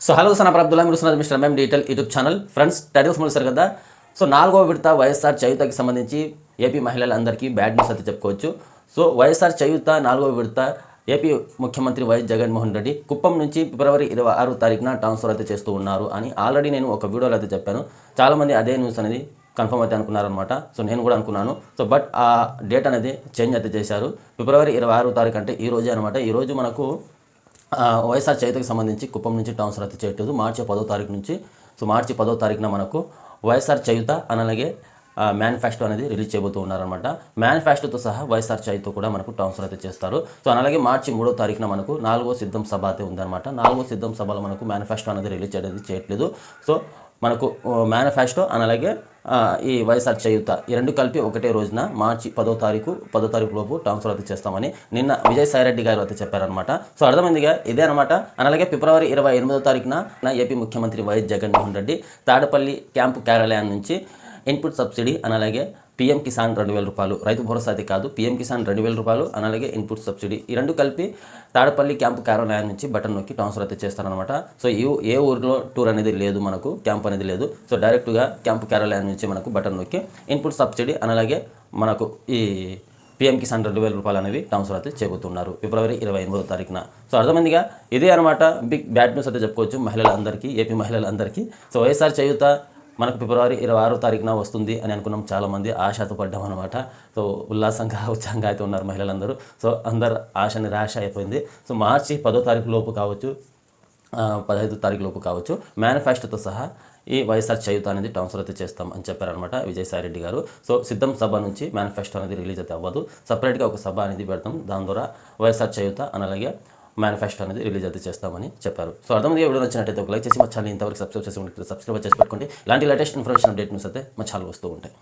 So hello sir Abdullah మీరు సున్నది mister MM detail YouTube channel friends titles మూడు కదా so నాలుగో విడత వైఎస్ఆర్ చయుతకి సంబంధించి ఏపీ మహిళలందరికీ బ్యాడ్ న్యూస్ అయితే చెప్పుకోవచ్చు. సో వైఎస్ఆర్ చయుత నాలుగో విడత ఏపీ ముఖ్యమంత్రి వైఎస్ జగన్మోహన్ రెడ్డి కుప్పం నుంచి ఫిబ్రవరి ఇరవై ఆరు తారీఖున ట్రాన్స్ఫర్ అయితే చేస్తూ ఉన్నారు అని ఆల్రెడీ నేను ఒక వీడియోలో అయితే చెప్పాను. చాలామంది అదే న్యూస్ అనేది కన్ఫర్మ్ అయితే అనుకున్నారనమాట సో నేను కూడా అనుకున్నాను. సో బట్ ఆ డేట్ అనేది చేంజ్ అయితే చేశారు. ఫిబ్రవరి ఇరవై ఆరు తారీఖు అంటే ఈ రోజే అనమాట ఈరోజు మనకు వైఎస్ఆర్ చేతికి సంబంధించి కుప్పం నుంచి ట్రాన్స్ఫర్ అయితే చేయట్లేదు మార్చి పదో తారీఖు నుంచి సో మార్చి పదో తారీఖున మనకు వైఎస్ఆర్ చేయుత అలాగే మేనిఫెస్టో అనేది రిలీజ్ చేయబోతూ ఉన్నారనమాట మేనిఫెస్టోతో సహా వైఎస్ఆర్ చైతో కూడా మనకు ట్రాన్స్ఫర్ అయితే చేస్తారు. సో అలాగే మార్చి మూడో తారీఖున మనకు నాలుగో సిద్ధం సభ అయితే ఉందన్నమాట. నాలుగో సిద్ధం సభలో మనకు మేనిఫెస్టో అనేది రిలీజ్ అనేది చేయట్లేదు. సో మనకు మేనిఫెస్టో అలాగే ఈ వైఎస్ఆర్ చేయుత. ఈ రెండు కలిపి ఒకటే రోజున మార్చి పదో తారీఖు పదో తారీఖు లోపు ట్రాన్స్ఫర్ అయితే చేస్తామని నిన్న విజయసాయి రెడ్డి గారు అయితే చెప్పారనమాట సో అర్థమైందిగా? ఇదే అనమాట అలాగే ఫిబ్రవరి ఇరవై ఎనిమిదో తారీఖున ఏపీ ముఖ్యమంత్రి వైఎస్ జగన్మోహన్ రెడ్డి తాడపల్లి క్యాంపు కార్యాలయం నుంచి ఇన్పుట్ సబ్సిడీ అని అలాగే పీఎం కిసాన్ రెండు వేల రూపాయలు. రైతు భరోసా అది కాదు పీఎం కిసాన్ రెండు వేల రూపాయలు అలాగే ఇన్పుట్ సబ్సిడీ. ఈ రెండు కలిపి తాడపల్లి క్యాంపు కార్యాలయం నుంచి బటన్ నొక్కి ట్రాన్స్ఫర్ అయితే చేస్తారనమాట సో ఈ ఏ ఊరిలో టూర్ అనేది లేదు మనకు క్యాంప్ అనేది లేదు. సో డైరెక్ట్గా క్యాంపు కార్యాలయం నుంచి మనకు బటన్ నొక్కి ఇన్పుట్ సబ్సిడీ అలాగే మనకు ఈ పీఎం కిసాన్ రెండు వేల రూపాయలు అనేవి ట్రాన్స్ఫర్ అయితే చేయబోతున్నారు ఫిబ్రవరి ఇరవై ఎనిమిదో తారీఖున. సో అర్థమైందిగా? ఇదే అనమాట బిగ్ బ్యాడ్ న్యూస్ అయితే చెప్పుకోవచ్చు మహిళలందరికీ ఏపీ మహిళలందరికీ. సో వైఎస్ఆర్ చేయుత మనకు ఫిబ్రవరి ఇరవై ఆరో తారీఖున వస్తుంది అని అనుకున్నాం. చాలామంది ఆశతో పడ్డాం అనమాట సో ఉల్లాసంగా ఉత్సాహంగా అయితే ఉన్నారు మహిళలందరూ. సో అందరు ఆశ నిరాశ అయిపోయింది. సో మార్చి పదో తారీఖు లోపు కావచ్చు పదహైదు తారీఖు లోపు కావచ్చు మేనిఫెస్టోతో సహా ఈ వైఎస్ఆర్ చేయుత అనేది ట్రాన్స్ఫర్ అయితే చేస్తాం అని చెప్పారనమాట విజయసాయి రెడ్డి గారు. సో సిద్ధం సభ నుంచి మేనిఫెస్టో అనేది రిలీజ్ అయితే అవ్వదు. సపరేట్గా ఒక సభ అనేది పెడతాం. దాని ద్వారా వైఎస్ఆర్ చేయుత అనలాగే మేనిఫెస్టో అనేది రిలీజ్ అయితే చేస్తామని చెప్పారు. సో అర్థం వీడియో నచ్చినట్టయితే ఒక లైక్ చేసి మా ఛానల్ ఇంతవరకు సబ్స్క్రైబ్ చేసి ఉంటే సబ్స్క్రైబ్ చేసి పెట్టుకోండి. ఇలాంటి లేటెస్ట్ ఇన్ఫర్మేషన్ అప్డేట్ న్యూస్ అయితే మా ఛానల్ వస్తూ ఉంటాయి.